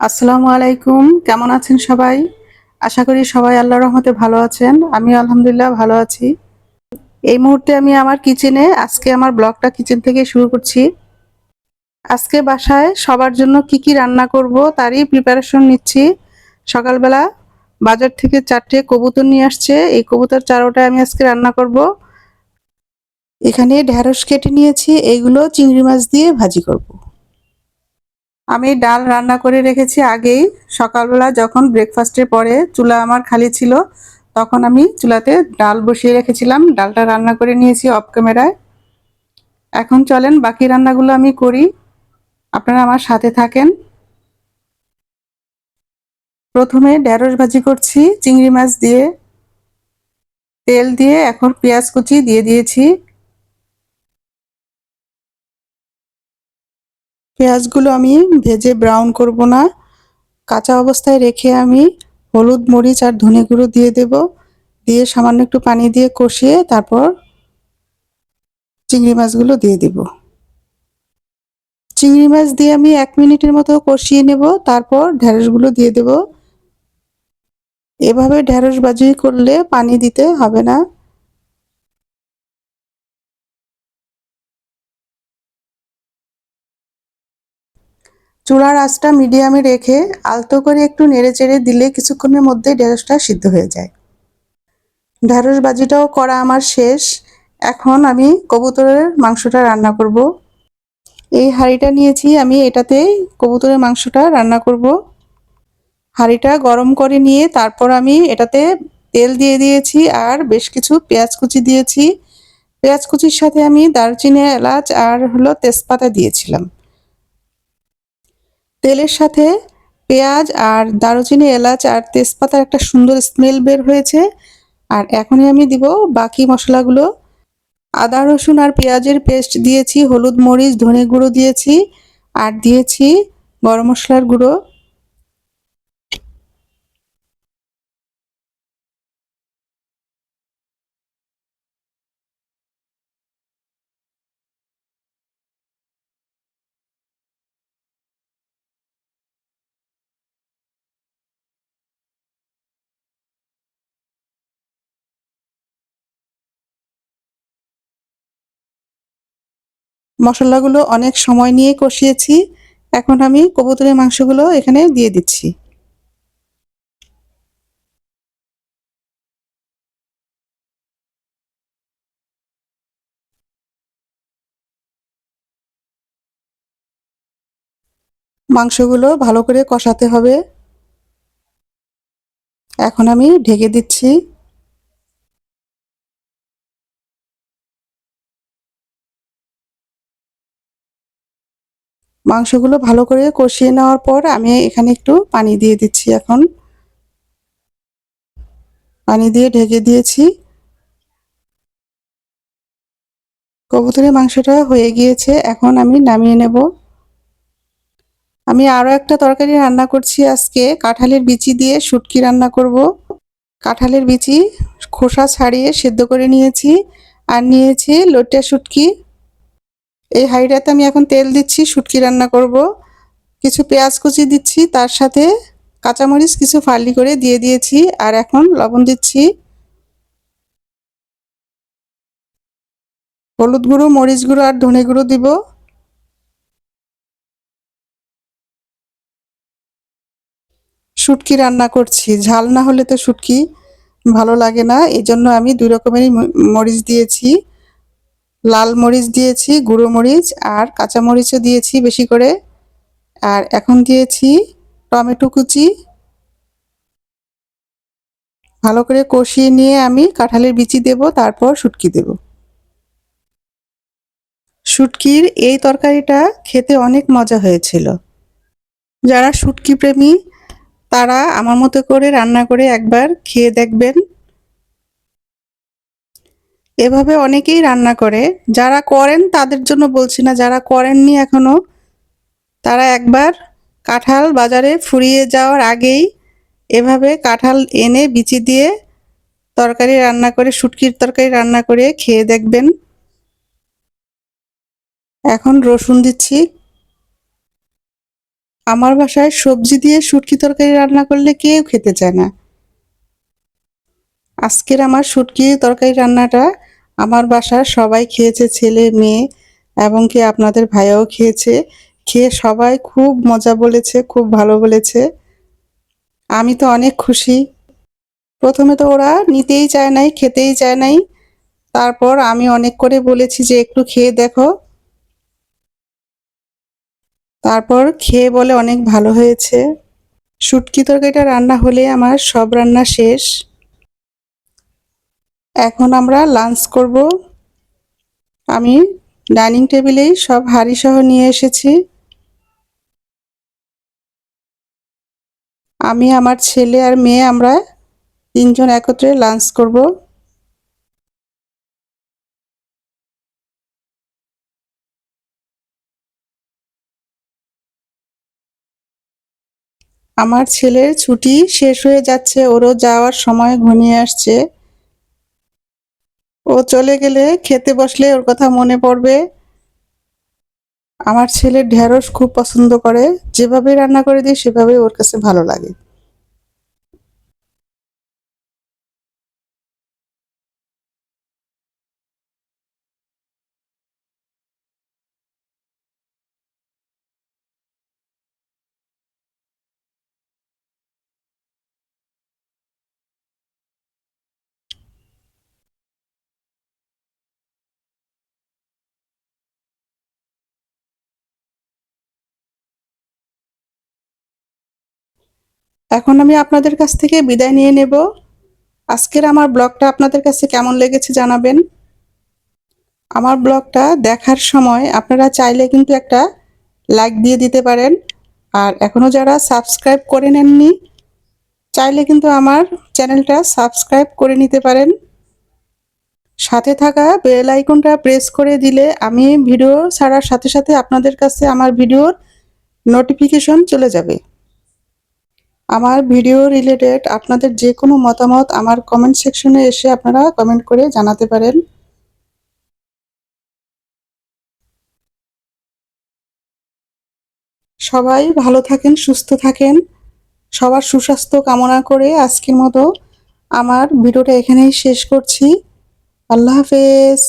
আসসালামু আলাইকুম। কেমন আছেন সবাই? আশা করি সবাই আল্লাহর রহমতে ভালো আছেন। আমি আলহামদুলিল্লাহ ভালো আছি। এই মুহূর্তে আমি আমার কিচেনে, আজকে আমার ব্লগটা কিচেন থেকে শুরু করছি। আজকে বাসায় সবার জন্য কি কি রান্না করব তারই প্রিপারেশন নিচ্ছি। সকালবেলা বাজার থেকে চারটে কবুতর নিয়ে আসছে। এই কবুতর চারোটা আমি আজকে রান্না করব। এখানে ঢ্যাঁড়স কেটে নিয়েছি। এইগুলো চিংড়ি মাছ দিয়ে ভাজি করব। আমি ডাল রান্না করে রেখেছি আগেই। সকালবেলা যখন ব্রেকফাস্টের পরে চুলা আমার খালি ছিল, তখন আমি চুলাতে ডাল বসিয়ে রেখেছিলাম। ডালটা রান্না করে নিয়েছি অফ ক্যামেরায় এখন চলেন, বাকি রান্নাগুলো আমি করি। আপনারা আমার সাথে থাকেন। প্রথমে ঢেঁড়স ভাজি করছি, চিংড়ি মাছ দিয়ে। তেল দিয়ে এখন পেঁয়াজ কুচি দিয়ে দিয়েছি। পেঁয়াজগুলো আমি ভেজে ব্রাউন করব না। কাঁচা অবস্থায় রেখে আমি হলুদ, মরিচ আর ধনে গুঁড়ো দিয়ে দেব। দিয়ে সামান্য একটু পানি দিয়ে কষিয়ে তারপর চিংড়ি মাছগুলো দিয়ে দেব। চিংড়ি মাছ দিয়ে আমি এক মিনিটের মতো কষিয়ে নেব, তারপর ঢেঁড়সগুলো দিয়ে দেব। এভাবে ঢেঁড়স বাজি করলে পানি দিতে হবে না। চুলার আঁচটা মিডিয়ামে রেখে আলতো করে একটু নেড়ে চেড়ে দিলে কিছুক্ষণের মধ্যে ঢেঁড়সটা সিদ্ধ হয়ে যায়। ঢেঁড়স বাজিটাও করা আমার শেষ। এখন আমি কবুতরের মাংসটা রান্না করব। এই হাঁড়িটা নিয়েছি আমি, এটাতে কবুতরের মাংসটা রান্না করব। হাঁড়িটা গরম করে নিয়ে তারপর আমি এটাতে তেল দিয়ে দিয়েছি আর বেশ কিছু পেঁয়াজ কুচি দিয়েছি। পেঁয়াজ কুচির সাথে আমি দারচিনি, এলাচ আর হলো তেজপাতা দিয়েছিলাম। তেলের সাথে পেঁয়াজ আর দারুচিনি, এলাচ আর তেজপাতার একটা সুন্দর স্মেল বের হয়েছে। আর এখনই আমি দিব বাকি মশলাগুলো। আদা, রসুন আর পেঁয়াজের পেস্ট দিয়েছি, হলুদ, মরিচ, ধনে গুঁড়ো দিয়েছি। আর দিয়েছি গরম মশলার গুঁড়ো। মশলাগুলো অনেক সময় নিয়ে কষিয়েছি। এখন আমি কবুতরের মাংসগুলো এখানে দিয়ে দিচ্ছি। মাংসগুলো ভালো করে কষাতে হবে। এখন আমি ঢেকে দিচ্ছি। মাংসগুলো ভালো করে কষিয়ে নেওয়ার পর আমি এখানে একটু পানি দিয়ে দিচ্ছি এখন। পানি দিয়ে ঢেকে দিয়েছি। কবুতরের মাংসটা হয়ে গিয়েছে, এখন আমি নামিয়ে নেব। আমি আরও একটা তরকারি রান্না করছি আজকে, কাঁঠালের বিচি দিয়ে শুটকি রান্না করব। কাঁঠালের বিচি খোসা ছাড়িয়ে সেদ্ধ করে নিয়েছি, আর নিয়েছি লোটে শুটকি। এই হাঁড়িটাতে আমি এখন তেল দিচ্ছি, শুটকি রান্না করব। কিছু পেঁয়াজ কুচি দিচ্ছি, তার সাথে কাঁচামরিচ কিছু ফালি করে দিয়ে দিয়েছি, আর এখন লবণ দিচ্ছি। হলুদ গুঁড়ো, মরিচ গুঁড়ো আর ধনে গুঁড়ো দিব। শুটকি রান্না করছি, ঝাল না হলে তো শুটকি ভালো লাগে না এই জন্য আমি দুই রকমেরই মরিচ দিয়েছি। লাল মরিচ দিয়েছি, গুঁড়ো মরিচ আর কাঁচা মরিচও দিয়েছি বেশি করে। আর এখন দিয়েছি টমেটো কুচি। ভালো করে কষিয়ে নিয়ে আমি কাঁঠালের বিচি দেব, তারপর শুটকি দেব। শুটকির এই তরকারিটা খেতে অনেক মজা হয়েছিল। যারা শুটকি প্রেমী, তারা আমার মতো করে রান্না করে একবার খেয়ে দেখবেন। এভাবে অনেকেই রান্না করে। যারা করেন, তাদের জন্য বলছি না, যারা করেননি এখনও, তারা একবার কাঁঠাল বাজারে ফুরিয়ে যাওয়ার আগেই এভাবে কাঁঠাল এনে বিচি দিয়ে তরকারি রান্না করে, শুটকির তরকারি রান্না করে খেয়ে দেখবেন। এখন রসুন দিচ্ছি। আমার বাসায় সবজি দিয়ে শুটকি তরকারি রান্না করলে কেউ খেতে চায় না। আজকের আমার শুটকি তরকারি রান্নাটা আমার বাসার সবাই খেয়েছে, ছেলে, মেয়ে, এবং কি আপনাদের ভাইয়াও খেয়েছে। খেয়ে সবাই খুব মজা বলেছে, খুব ভালো বলেছে। আমি তো অনেক খুশি। প্রথমে তো ওরা নিতেই চায় নাই, খেতেই চায় নাই। তারপর আমি অনেক করে বলেছি যে, একটু খেয়ে দেখো। তারপর খেয়ে বলে অনেক ভালো হয়েছে। শুটকি তরকারিটা রান্না হলে আমার সব রান্না শেষ। এখন আমরা লাঞ্চ করব। আমি ডাইনিং টেবিলেই সব হাঁড়ি সহ নিয়ে এসেছি। আমি, আমার ছেলে আর মেয়ে আমরা তিনজন একত্রে লাঞ্চ করব। আমার ছেলের ছুটি শেষ হয়ে যাচ্ছে, ওরও যাওয়ার সময় ঘনিয়ে আসছে। ও চলে গেলে খেতে বসলে ওর কথা মনে পড়বে। আমার ছেলে ঢেঁড়স খুব পছন্দ করে। যেভাবে রান্না করে দিই সেভাবে ওর কাছে ভালো লাগে। এখন আমি আপনাদের কাছ থেকে বিদায় নিয়ে নেব। আজকের আমার ব্লগটা আপনাদের কাছে কেমন লেগেছে জানাবেন। আমার ব্লগটা দেখার সময় আপনারা চাইলে কিন্তু একটা লাইক দিয়ে দিতে পারেন। আর এখনও যারা সাবস্ক্রাইব করে নেননি, চাইলে কিন্তু আমার চ্যানেলটা সাবস্ক্রাইব করে নিতে পারেন। সাথে থাকা বেল আইকনটা প্রেস করে দিলে আমি ভিডিও ছাড়ার সাথে সাথে আপনাদের কাছে আমার ভিডিওর নোটিফিকেশন চলে যাবে। আমার ভিডিও রিলেটেড আপনাদের যে কোনো মতামত আমার কমেন্ট সেকশনে এসে আপনারা কমেন্ট করে জানাতে পারেন। সবাই ভালো থাকেন, সুস্থ থাকেন। সবার সুস্বাস্থ্য কামনা করে আজকের মতো আমার ভিডিওটা এখানেই শেষ করছি। আল্লাহ হাফেজ।